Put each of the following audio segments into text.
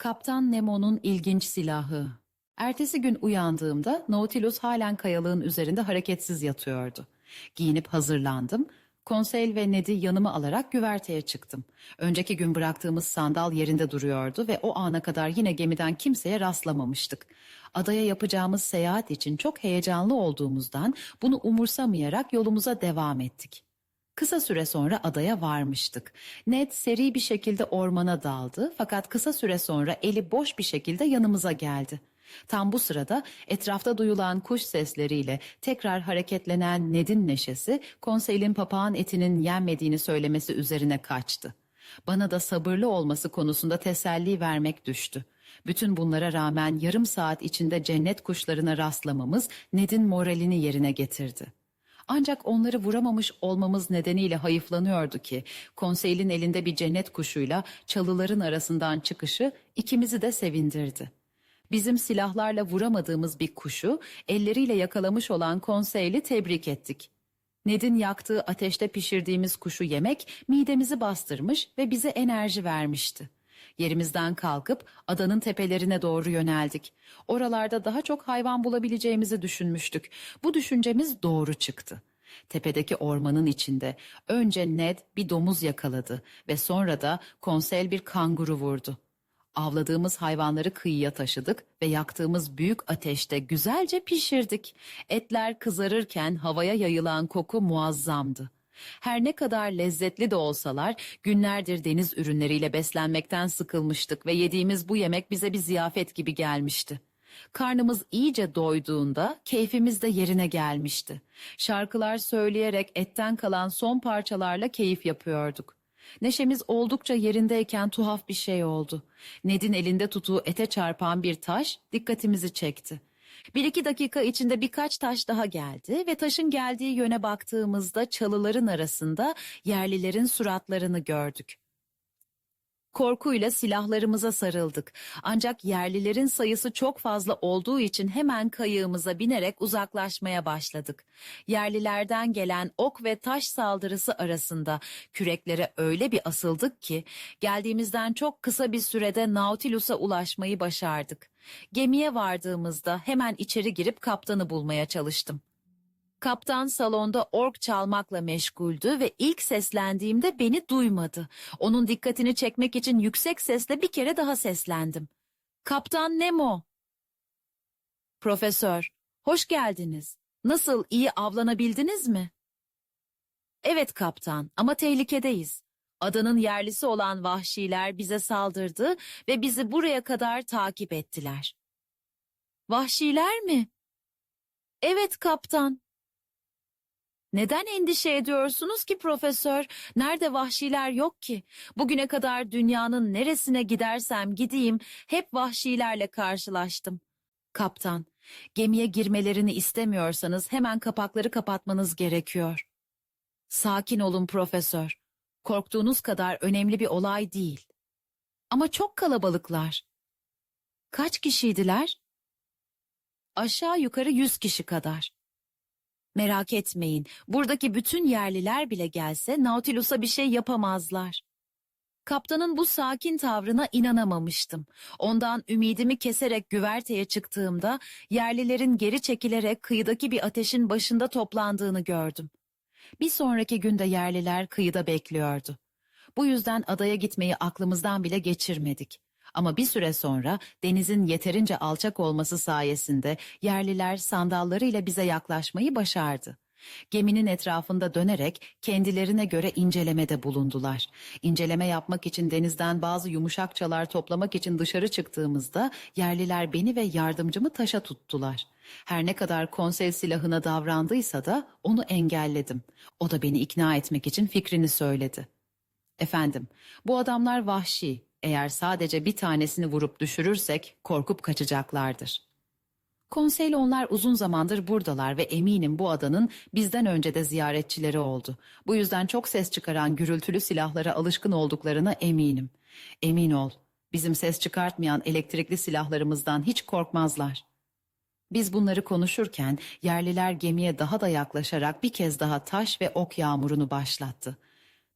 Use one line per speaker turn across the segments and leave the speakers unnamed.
Kaptan Nemo'nun ilginç silahı. Ertesi gün uyandığımda Nautilus halen kayalığın üzerinde hareketsiz yatıyordu. Giyinip hazırlandım. Konsey ve Ned'i yanıma alarak güverteye çıktım. Önceki gün bıraktığımız sandal yerinde duruyordu ve o ana kadar yine gemiden kimseye rastlamamıştık. Adaya yapacağımız seyahat için çok heyecanlı olduğumuzdan bunu umursamayarak yolumuza devam ettik. Kısa süre sonra adaya varmıştık. Ned seri bir şekilde ormana daldı fakat kısa süre sonra eli boş bir şekilde yanımıza geldi. Tam bu sırada etrafta duyulan kuş sesleriyle tekrar hareketlenen Ned'in neşesi konseylin papağan etinin yenmediğini söylemesi üzerine kaçtı. Bana da sabırlı olması konusunda teselli vermek düştü. Bütün bunlara rağmen yarım saat içinde cennet kuşlarına rastlamamız Ned'in moralini yerine getirdi. Ancak onları vuramamış olmamız nedeniyle hayıflanıyordu ki konseylin elinde bir cennet kuşuyla çalıların arasından çıkışı ikimizi de sevindirdi. Bizim silahlarla vuramadığımız bir kuşu elleriyle yakalamış olan konseyli tebrik ettik. Ned'in yaktığı ateşte pişirdiğimiz kuşu yemek midemizi bastırmış ve bize enerji vermişti. Yerimizden kalkıp adanın tepelerine doğru yöneldik. Oralarda daha çok hayvan bulabileceğimizi düşünmüştük. Bu düşüncemiz doğru çıktı. Tepedeki ormanın içinde önce Ned bir domuz yakaladı ve sonra da konsel bir kanguru vurdu. Avladığımız hayvanları kıyıya taşıdık ve yaktığımız büyük ateşte güzelce pişirdik. Etler kızarırken havaya yayılan koku muazzamdı. Her ne kadar lezzetli de olsalar günlerdir deniz ürünleriyle beslenmekten sıkılmıştık ve yediğimiz bu yemek bize bir ziyafet gibi gelmişti. Karnımız iyice doyduğunda keyfimiz de yerine gelmişti. Şarkılar söyleyerek etten kalan son parçalarla keyif yapıyorduk. Neşemiz oldukça yerindeyken tuhaf bir şey oldu. Ned'in elinde tuttuğu ete çarpan bir taş dikkatimizi çekti. Bir iki dakika içinde birkaç taş daha geldi ve taşın geldiği yöne baktığımızda çalıların arasında yerlilerin suratlarını gördük. Korkuyla silahlarımıza sarıldık. Ancak yerlilerin sayısı çok fazla olduğu için hemen kayığımıza binerek uzaklaşmaya başladık. Yerlilerden gelen ok ve taş saldırısı arasında küreklere öyle bir asıldık ki geldiğimizden çok kısa bir sürede Nautilus'a ulaşmayı başardık. Gemiye vardığımızda hemen içeri girip kaptanı bulmaya çalıştım. Kaptan salonda ork çalmakla meşguldü ve ilk seslendiğimde beni duymadı. Onun dikkatini çekmek için yüksek sesle bir kere daha seslendim. Kaptan Nemo. Profesör, hoş geldiniz. Nasıl, iyi avlanabildiniz mi? Evet kaptan ama tehlikedeyiz. Adanın yerlisi olan vahşiler bize saldırdı ve bizi buraya kadar takip ettiler. Vahşiler mi? Evet kaptan. Neden endişe ediyorsunuz ki profesör? Nerede vahşiler yok ki? Bugüne kadar dünyanın neresine gidersem gideyim hep vahşilerle karşılaştım. Kaptan, gemiye girmelerini istemiyorsanız hemen kapakları kapatmanız gerekiyor. Sakin olun profesör. Korktuğunuz kadar önemli bir olay değil. Ama çok kalabalıklar. Kaç kişiydiler? Aşağı yukarı yüz kişi kadar. Merak etmeyin, buradaki bütün yerliler bile gelse Nautilus'a bir şey yapamazlar. Kaptanın bu sakin tavrına inanamamıştım. Ondan ümidimi keserek güverteye çıktığımda yerlilerin geri çekilerek kıyıdaki bir ateşin başında toplandığını gördüm. Bir sonraki günde yerliler kıyıda bekliyordu. Bu yüzden adaya gitmeyi aklımızdan bile geçirmedik. Ama bir süre sonra denizin yeterince alçak olması sayesinde yerliler sandallarıyla bize yaklaşmayı başardı. Geminin etrafında dönerek kendilerine göre incelemede bulundular. İnceleme yapmak için denizden bazı yumuşakçalar toplamak için dışarı çıktığımızda yerliler beni ve yardımcımı taşa tuttular. Her ne kadar konsey silahına davrandıysa da onu engelledim. O da beni ikna etmek için fikrini söyledi. Efendim, bu adamlar vahşi. Eğer sadece bir tanesini vurup düşürürsek korkup kaçacaklardır. Konseyle onlar uzun zamandır buradalar ve eminim bu adanın bizden önce de ziyaretçileri oldu. Bu yüzden çok ses çıkaran gürültülü silahlara alışkın olduklarına eminim. Emin ol, bizim ses çıkartmayan elektrikli silahlarımızdan hiç korkmazlar. Biz bunları konuşurken yerliler gemiye daha da yaklaşarak bir kez daha taş ve ok yağmurunu başlattı.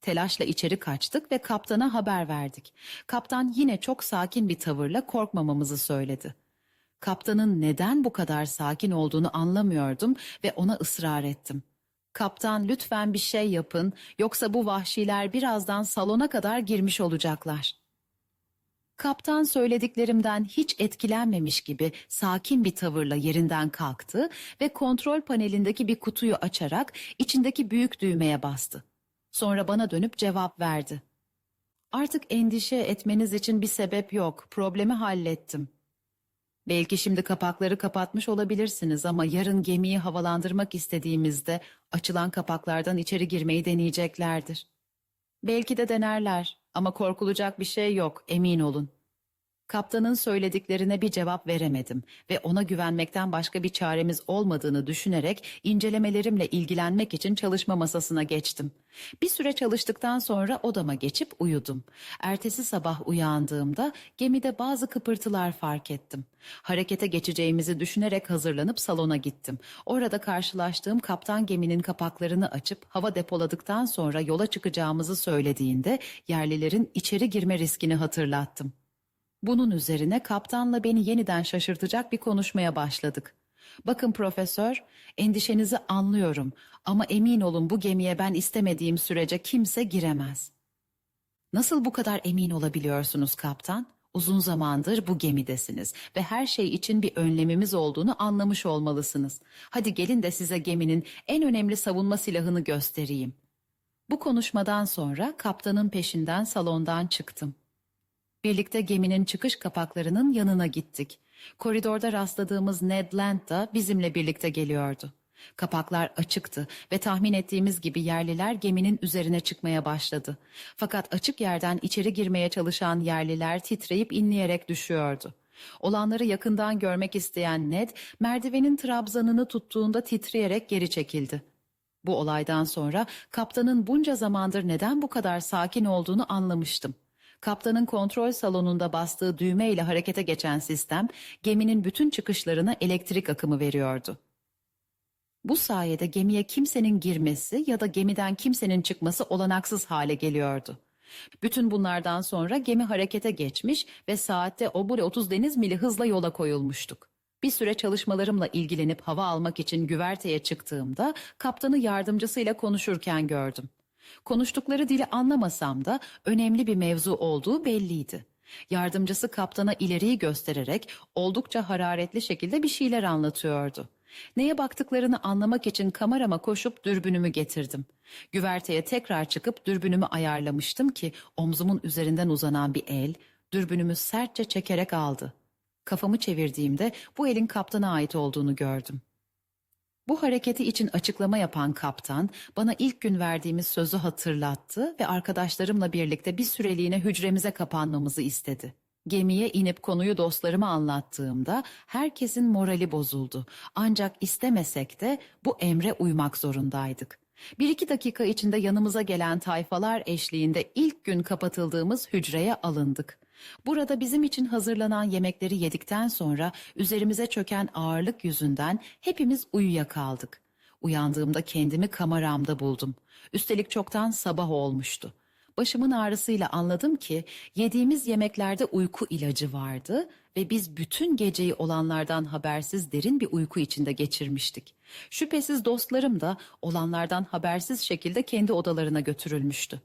Telaşla içeri kaçtık ve kaptana haber verdik. Kaptan yine çok sakin bir tavırla korkmamamızı söyledi. Kaptanın neden bu kadar sakin olduğunu anlamıyordum ve ona ısrar ettim. Kaptan lütfen bir şey yapın yoksa bu vahşiler birazdan salona kadar girmiş olacaklar. Kaptan söylediklerimden hiç etkilenmemiş gibi sakin bir tavırla yerinden kalktı ve kontrol panelindeki bir kutuyu açarak içindeki büyük düğmeye bastı. Sonra bana dönüp cevap verdi. Artık endişe etmeniz için bir sebep yok. Problemi hallettim. Belki şimdi kapakları kapatmış olabilirsiniz ama yarın gemiyi havalandırmak istediğimizde açılan kapaklardan içeri girmeyi deneyeceklerdir. Belki de denerler ama korkulacak bir şey yok, emin olun. Kaptanın söylediklerine bir cevap veremedim ve ona güvenmekten başka bir çaremiz olmadığını düşünerek incelemelerimle ilgilenmek için çalışma masasına geçtim. Bir süre çalıştıktan sonra odama geçip uyudum. Ertesi sabah uyandığımda gemide bazı kıpırtılar fark ettim. Harekete geçeceğimizi düşünerek hazırlanıp salona gittim. Orada karşılaştığım kaptan geminin kapaklarını açıp hava depoladıktan sonra yola çıkacağımızı söylediğinde yerlilerin içeri girme riskini hatırlattım. Bunun üzerine kaptanla beni yeniden şaşırtacak bir konuşmaya başladık. Bakın profesör, endişenizi anlıyorum ama emin olun bu gemiye ben istemediğim sürece kimse giremez. Nasıl bu kadar emin olabiliyorsunuz kaptan? Uzun zamandır bu gemidesiniz ve her şey için bir önlemimiz olduğunu anlamış olmalısınız. Hadi gelin de size geminin en önemli savunma silahını göstereyim. Bu konuşmadan sonra kaptanın peşinden salondan çıktım. Birlikte geminin çıkış kapaklarının yanına gittik. Koridorda rastladığımız Ned Land da bizimle birlikte geliyordu. Kapaklar açıktı ve tahmin ettiğimiz gibi yerliler geminin üzerine çıkmaya başladı. Fakat açık yerden içeri girmeye çalışan yerliler titreyip inleyerek düşüyordu. Olanları yakından görmek isteyen Ned, merdivenin trabzanını tuttuğunda titreyerek geri çekildi. Bu olaydan sonra kaptanın bunca zamandır neden bu kadar sakin olduğunu anlamıştım. Kaptanın kontrol salonunda bastığı düğme ile harekete geçen sistem geminin bütün çıkışlarına elektrik akımı veriyordu. Bu sayede gemiye kimsenin girmesi ya da gemiden kimsenin çıkması olanaksız hale geliyordu. Bütün bunlardan sonra gemi harekete geçmiş ve saatte obure 30 deniz mili hızla yola koyulmuştuk. Bir süre çalışmalarımla ilgilenip hava almak için güverteye çıktığımda kaptanı yardımcısıyla konuşurken gördüm. Konuştukları dili anlamasam da önemli bir mevzu olduğu belliydi. Yardımcısı kaptana ileriyi göstererek oldukça hararetli şekilde bir şeyler anlatıyordu. Neye baktıklarını anlamak için kamerama koşup dürbünümü getirdim. Güverteye tekrar çıkıp dürbünümü ayarlamıştım ki omzumun üzerinden uzanan bir el dürbünümü sertçe çekerek aldı. Kafamı çevirdiğimde bu elin kaptana ait olduğunu gördüm. Bu hareketi için açıklama yapan kaptan bana ilk gün verdiğimiz sözü hatırlattı ve arkadaşlarımla birlikte bir süreliğine hücremize kapanmamızı istedi. Gemiye inip konuyu dostlarıma anlattığımda herkesin morali bozuldu. Ancak istemesek de bu emre uymak zorundaydık. Bir iki dakika içinde yanımıza gelen tayfalar eşliğinde ilk gün kapatıldığımız hücreye alındık. Burada bizim için hazırlanan yemekleri yedikten sonra üzerimize çöken ağırlık yüzünden hepimiz uyuyakaldık. Uyandığımda kendimi kameramda buldum. Üstelik çoktan sabah olmuştu. Başımın ağrısıyla anladım ki yediğimiz yemeklerde uyku ilacı vardı ve biz bütün geceyi olanlardan habersiz derin bir uyku içinde geçirmiştik. Şüphesiz dostlarım da olanlardan habersiz şekilde kendi odalarına götürülmüştü.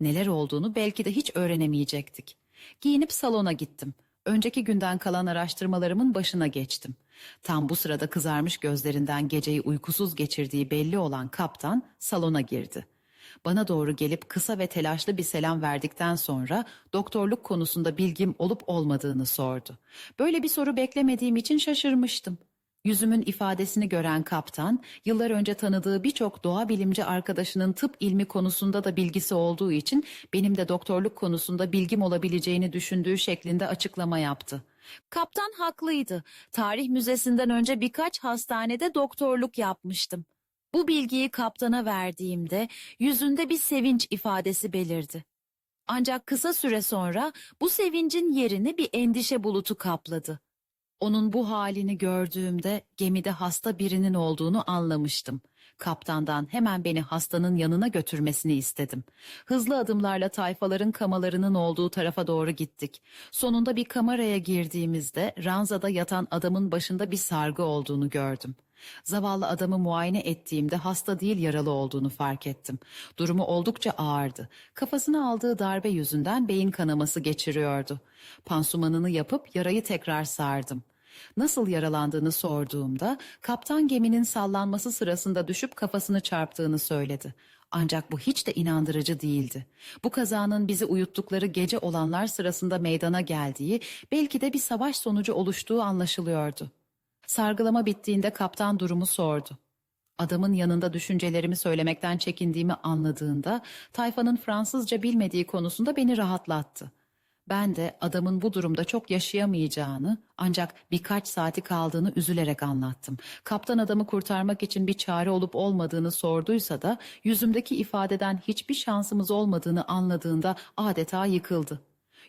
Neler olduğunu belki de hiç öğrenemeyecektik. Giyinip salona gittim. Önceki günden kalan araştırmalarımın başına geçtim. Tam bu sırada kızarmış gözlerinden geceyi uykusuz geçirdiği belli olan kaptan salona girdi. Bana doğru gelip kısa ve telaşlı bir selam verdikten sonra doktorluk konusunda bilgim olup olmadığını sordu. Böyle bir soru beklemediğim için şaşırmıştım. Yüzümün ifadesini gören kaptan, yıllar önce tanıdığı birçok doğa bilimci arkadaşının tıp ilmi konusunda da bilgisi olduğu için benim de doktorluk konusunda bilgim olabileceğini düşündüğü şeklinde açıklama yaptı. Kaptan haklıydı. Tarih müzesinden önce birkaç hastanede doktorluk yapmıştım. Bu bilgiyi kaptana verdiğimde yüzünde bir sevinç ifadesi belirdi. Ancak kısa süre sonra bu sevincin yerini bir endişe bulutu kapladı. Onun bu halini gördüğümde gemide hasta birinin olduğunu anlamıştım. Kaptandan hemen beni hastanın yanına götürmesini istedim. Hızlı adımlarla tayfaların kamalarının olduğu tarafa doğru gittik. Sonunda bir kameraya girdiğimizde ranzada yatan adamın başında bir sargı olduğunu gördüm. Zavallı adamı muayene ettiğimde hasta değil yaralı olduğunu fark ettim. Durumu oldukça ağırdı. Kafasına aldığı darbe yüzünden beyin kanaması geçiriyordu. Pansumanını yapıp yarayı tekrar sardım. Nasıl yaralandığını sorduğumda kaptan geminin sallanması sırasında düşüp kafasını çarptığını söyledi. Ancak bu hiç de inandırıcı değildi. Bu kazanın bizi uyuttukları gece olanlar sırasında meydana geldiği, belki de bir savaş sonucu oluştuğu anlaşılıyordu. Sargılama bittiğinde kaptan durumu sordu. Adamın yanında düşüncelerimi söylemekten çekindiğimi anladığında tayfanın Fransızca bilmediği konusunda beni rahatlattı. Ben de adamın bu durumda çok yaşayamayacağını ancak birkaç saati kaldığını üzülerek anlattım. Kaptan adamı kurtarmak için bir çare olup olmadığını sorduysa da yüzümdeki ifadeden hiçbir şansımız olmadığını anladığında adeta yıkıldı.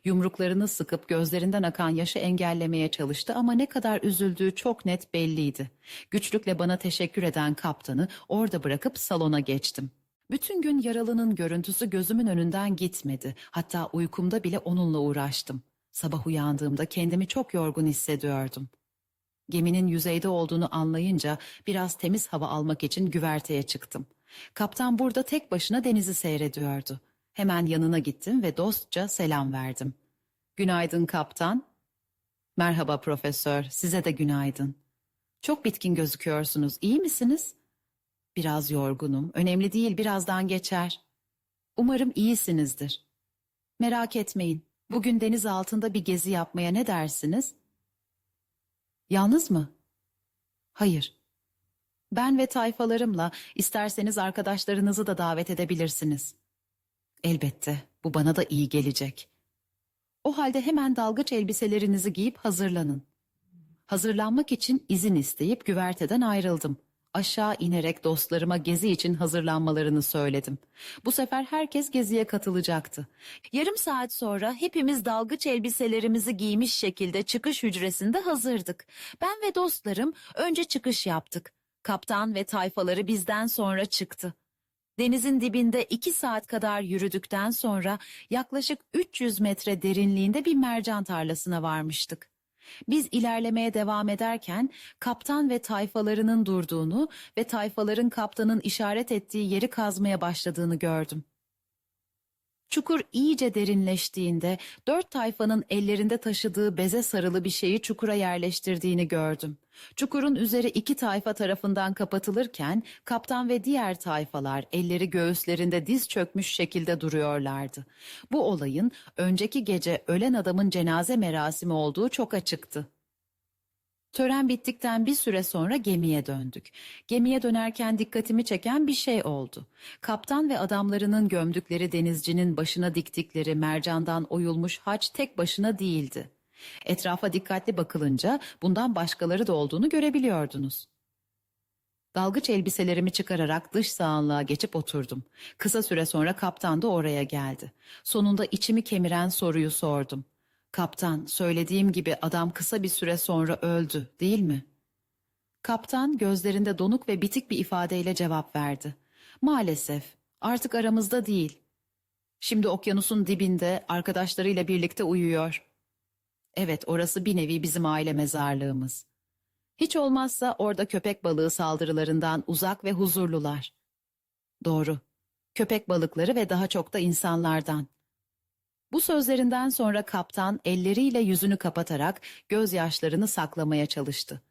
Yumruklarını sıkıp gözlerinden akan yaşı engellemeye çalıştı ama ne kadar üzüldüğü çok net belliydi. Güçlükle bana teşekkür eden kaptanı orada bırakıp salona geçtim. Bütün gün yaralının görüntüsü gözümün önünden gitmedi. Hatta uykumda bile onunla uğraştım. Sabah uyandığımda kendimi çok yorgun hissediyordum. Geminin yüzeyde olduğunu anlayınca biraz temiz hava almak için güverteye çıktım. Kaptan burada tek başına denizi seyrediyordu. Hemen yanına gittim ve dostça selam verdim. Günaydın kaptan. Merhaba profesör, size de günaydın. Çok bitkin gözüküyorsunuz, iyi misiniz? Biraz yorgunum, önemli değil, birazdan geçer. Umarım iyisinizdir. Merak etmeyin, bugün deniz altında bir gezi yapmaya ne dersiniz? Yalnız mı? Hayır. Ben ve tayfalarımla isterseniz arkadaşlarınızı da davet edebilirsiniz. Elbette, bu bana da iyi gelecek. O halde hemen dalgıç elbiselerinizi giyip hazırlanın. Hazırlanmak için izin isteyip güverteden ayrıldım. Aşağı inerek dostlarıma gezi için hazırlanmalarını söyledim. Bu sefer herkes geziye katılacaktı. Yarım saat sonra hepimiz dalgıç elbiselerimizi giymiş şekilde çıkış hücresinde hazırdık. Ben ve dostlarım önce çıkış yaptık. Kaptan ve tayfaları bizden sonra çıktı. Denizin dibinde iki saat kadar yürüdükten sonra yaklaşık 300 metre derinliğinde bir mercan tarlasına varmıştık. Biz ilerlemeye devam ederken kaptan ve tayfalarının durduğunu ve tayfaların kaptanın işaret ettiği yeri kazmaya başladığını gördüm. Çukur iyice derinleştiğinde dört tayfanın ellerinde taşıdığı beze sarılı bir şeyi çukura yerleştirdiğini gördüm. Çukurun üzeri iki tayfa tarafından kapatılırken kaptan ve diğer tayfalar elleri göğüslerinde diz çökmüş şekilde duruyorlardı. Bu olayın önceki gece ölen adamın cenaze merasimi olduğu çok açıktı. Tören bittikten bir süre sonra gemiye döndük. Gemiye dönerken dikkatimi çeken bir şey oldu. Kaptan ve adamlarının gömdükleri denizcinin başına diktikleri mercandan oyulmuş haç tek başına değildi. Etrafa dikkatli bakılınca bundan başkaları da olduğunu görebiliyordunuz. Dalgıç elbiselerimi çıkararak dış sağanlığa geçip oturdum. Kısa süre sonra kaptan da oraya geldi. Sonunda içimi kemiren soruyu sordum. Kaptan, söylediğim gibi adam kısa bir süre sonra öldü, değil mi? Kaptan gözlerinde donuk ve bitik bir ifadeyle cevap verdi. Maalesef, artık aramızda değil. Şimdi okyanusun dibinde arkadaşlarıyla birlikte uyuyor. Evet, orası bir nevi bizim aile mezarlığımız. Hiç olmazsa orada köpek balığı saldırılarından uzak ve huzurlular. Doğru. Köpek balıkları ve daha çok da insanlardan. Bu sözlerinden sonra kaptan elleriyle yüzünü kapatarak gözyaşlarını saklamaya çalıştı.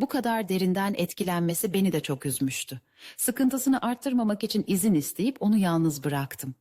Bu kadar derinden etkilenmesi beni de çok üzmüştü. Sıkıntısını arttırmamak için izin isteyip onu yalnız bıraktım.